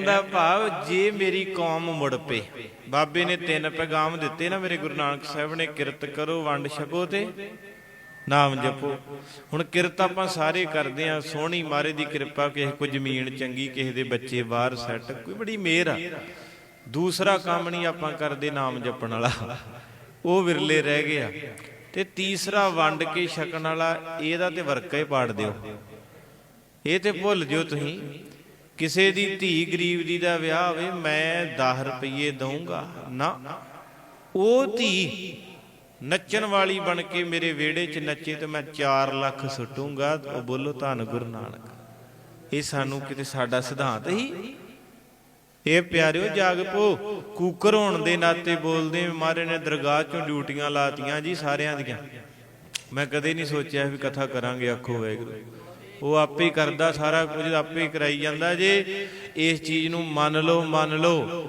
ਕਹਿਣ ਦਾ ਭਾਵ, ਜੇ ਮੇਰੀ ਕੌਮ ਮੁੜ ਪਏ। ਬਾਬੇ ਨੇ ਤਿੰਨ ਪੈਗਾਮ ਦਿੱਤੇ ਨਾ ਮੇਰੇ ਗੁਰੂ ਨਾਨਕ ਸਾਹਿਬ ਨੇ, ਕਿਰਤ ਕਰੋ, ਵੰਡ ਛਕੋ ਤੇ ਨਾਮ ਜਪੋ। ਹੁਣ ਕਿਰਤ ਆਪਾਂ ਸਾਰੇ ਕਰਦੇ ਆ ਸੋਹਣੀ ਮਾਰੇ ਦੀ ਕਿਰਪਾ, ਕਿਸੇ ਕੋ ਜ਼ਮੀਨ ਚੰਗੀ, ਕਿਸੇ ਦੇ ਬੱਚੇ ਬਾਹਰ ਸੈੱਟ ਕੋਈ ਬੜੀ ਮਿਹਰ ਆ। ਦੂਸਰਾ ਕੰਮ ਨਹੀਂ ਆਪਾਂ ਕਰਦੇ ਨਾਮ ਜਪਣ ਵਾਲਾ। ਉਹ ਵਿਰਲੇ ਰਹਿ ਗਿਆ ਤੇ ਤੀਸਰਾ ਵੰਡ ਕੇ ਛਕਣ ਵਾਲਾ, ਇਹਦਾ ਤੇ ਵਰਕਾ ਹੀ ਪਾੜ ਦਿਓ। ਇਹ ਤੇ ਭੁੱਲ ਜਿਓ ਤੁਸੀਂ। ਕਿਸੇ ਦੀ ਧੀ ਗਰੀਬ ਦੀ ਦਾ ਵਿਆਹ ਹੋਵੇ, ਮੈਂ 10 ਰੁਪਏ ਦਊਂਗਾ। ਨਾ। ਉਹ ਧੀ ਨੱਚਣ ਵਾਲੀ ਬਣ ਕੇ ਮੇਰੇ ਵਿਹੜੇ 'ਚ ਨੱਚੇ ਤੇ ਮੈਂ 4 ਲੱਖ ਸੁੱਟੂਗਾ, ਉਹ ਬੋਲੋ ਧੰਨ ਗੁਰੂ ਨਾਨਕ। ਇਹ ਸਾਨੂੰ ਕਿਤੇ ਸਾਡਾ ਸਿਧਾਂਤ ਹੀ। ਇਹ ਪਿਆਰਿਓ ਜਾਗ ਪੋ, ਕੂਕਰ ਹੋਣ ਦੇ ਨਾਤੇ ਬੋਲਦੇ ਮਾਰੇ ਨੇ ਦਰਗਾਹ ਚੋਂ ਡਿਊਟੀਆਂ ਲਾਤੀਆਂ ਜੀ ਸਾਰਿਆਂ ਦੀਆਂ। ਮੈਂ ਕਦੇ ਨਹੀਂ ਸੋਚਿਆ ਵੀ ਕਥਾ ਕਰਾਂਗੇ ਆਖੋ ਵਾਹਿਗੁਰੂ। ਉਹ ਆਪੇ ਕਰਦਾ, ਸਾਰਾ ਕੁਝ ਆਪੇ ਕਰਾਈ ਜਾਂਦਾ ਜੇ। ਇਸ ਚੀਜ਼ ਨੂੰ ਮੰਨ ਲਓ ਮੰਨ ਲਓ।